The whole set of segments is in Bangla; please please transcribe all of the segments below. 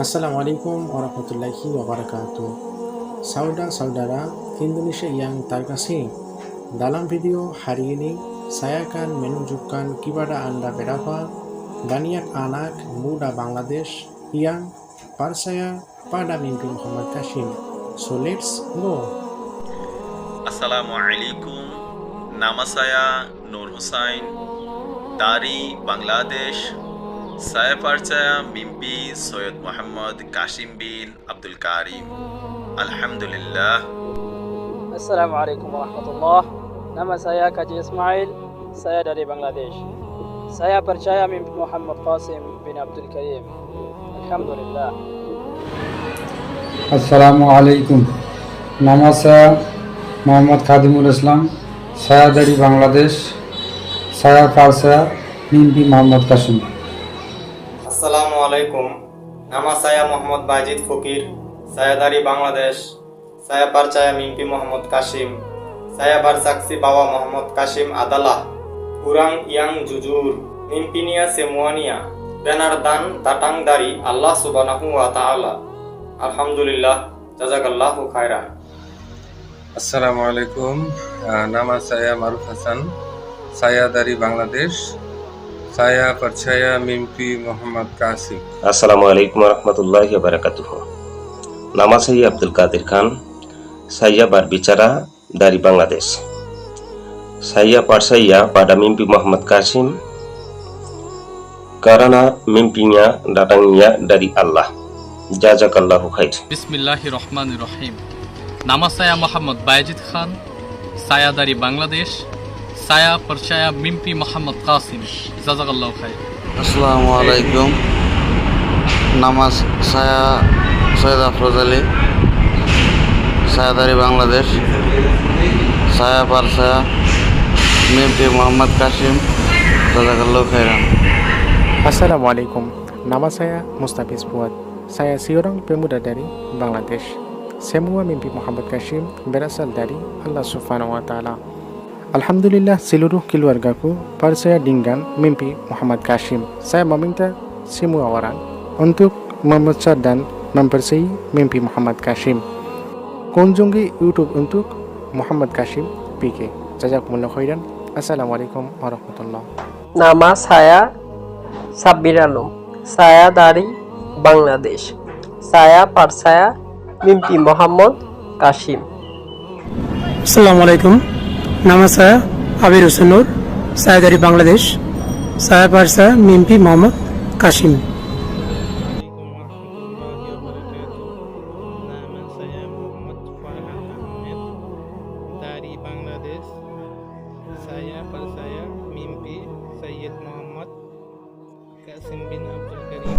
আসসালামু আলাইকুম ওরহমতুল্লাহি ওবরাকাত সাউডা সাউডারা ইন্দোনেশিয়া ইয়াং তার কাছে দালাম ভিডিও হারিয়ে নি সায়াকান মেনুযুকান কিবাডা আন্ডা বেড়াফা গানিয়াক আনাক মুডা বাংলাদেশ ইয়াং পারসায়া Para Mintu Mohammad Kashim so let's go আসসালামু আলাইকুম নামাসায়া নূর হুসাইন তারি Bangladesh Bangladesh. Saya percaya mimpi Soyed Muhammad Kashim bin Abdul Karim. Alhamdulillah. Assalamualaikum warahmatullah. Nama saya Kaji Ismail. Saya dari Bangladesh. Saya percaya mimpi Muhammad Qasim bin Abdul Karim. Alhamdulillah. আসসালামু আলাইকুম নামাজ সায়া মোহাম্মদ খাদিমুল ইসলাম সায়াদারি বাংলাদেশ সায়া পারসায়া মিম্পি মোহাম্মদ কাসিম আসসালামু আলাইকুম। নামা সায়া মোহাম্মদ বাইজিদ ফকির সায়াদারি বাংলাদেশ সায়া পারচায়া মিম্পি মোহাম্মদ কাশিম সায়া বারসাক্সি বাবা মোহাম্মদ কাশিম আদালা উরাং ইয়াং জুজুর মিম্পিনিয়া সেমুয়ানিয়া বেনার দান তাটাং দারি আল্লাহ সুবানাহু ওয়া আলহামদুলিল্লাহ জাজাকাল্লাহু খায়রান। আসসালামু আলাইকুম আহ, nama saya Maruf Hasan saya dari Bangladesh saya percaya mimpi Muhammad Qasim Assalamualaikum warahmatullahi wabarakatuh. Nama saya Abdul Qadir Khan. Saya berbicara dari Bangladesh. Saya percaya pada mimpi Muhammad Qasim karena mimpinya datangnya dari Allah. Jazakallahu khair. বিসমিল্লাহ রহমান রহিম নামা সায়া মোহাম্মদ বায়েজিদ খান সায়াদারি বাংলাদেশ সায়া পরশায়া মিম্পি মোহাম্মদ কাসিম জাজাকাল্লাহ খাই আসসালামু আলাইকুম নামাজ সায়া সৈয়দ আফরোজ আলী সায়াদারি বাংলাদেশ সায়া পারসায়া মিমপি মোহাম্মদ কাসিম জাজাকাল্লাহ খাইরান Assalamualaikum. Nama saya Mustafis Fuad. Saya seorang pemuda dari Bangladesh. Semua mimpi Muhammad Kashim berasal dari Allah Subhanahu wa taala. Alhamdulillah seluruh keluargaku percaya dengan mimpi Muhammad Kashim. Saya meminta semua orang untuk membaca dan mempercayai mimpi Muhammad Kashim. Kunjungi YouTube untuk Muhammad Kashim PK. Jazakumullah khairan. Assalamualaikum warahmatullahi Nama saya Sabir Alam. Saya dari Bangladesh. Saya percaya mimpi Muhammad Kasim. আসসালামু আলাইকুম নামা সায়া আবির হোসেন নূর সায়দারি বাংলাদেশ সায়া পারসা মিম্পি Mohammad Kashim Farhan Ahmed dari Bangladesh. Saya percaya mimpi Sayyid Muhammad Qasim bin Abdul Karim.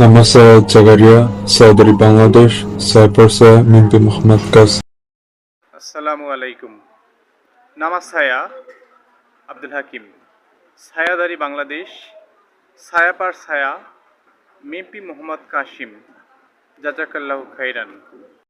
Nama saya Jagaria, saya dari Bangladesh. Saya percaya mimpi Muhammad Qasim. আসসালামু আলাইকুম নামা সায়া আব্দুল হাকিম। ছায়াদারি বাংলাদেশ ছায়াপার ছায়া মেপি মোহাম্মদ কাশিম। জাজাকাল্লাহ খাইরান।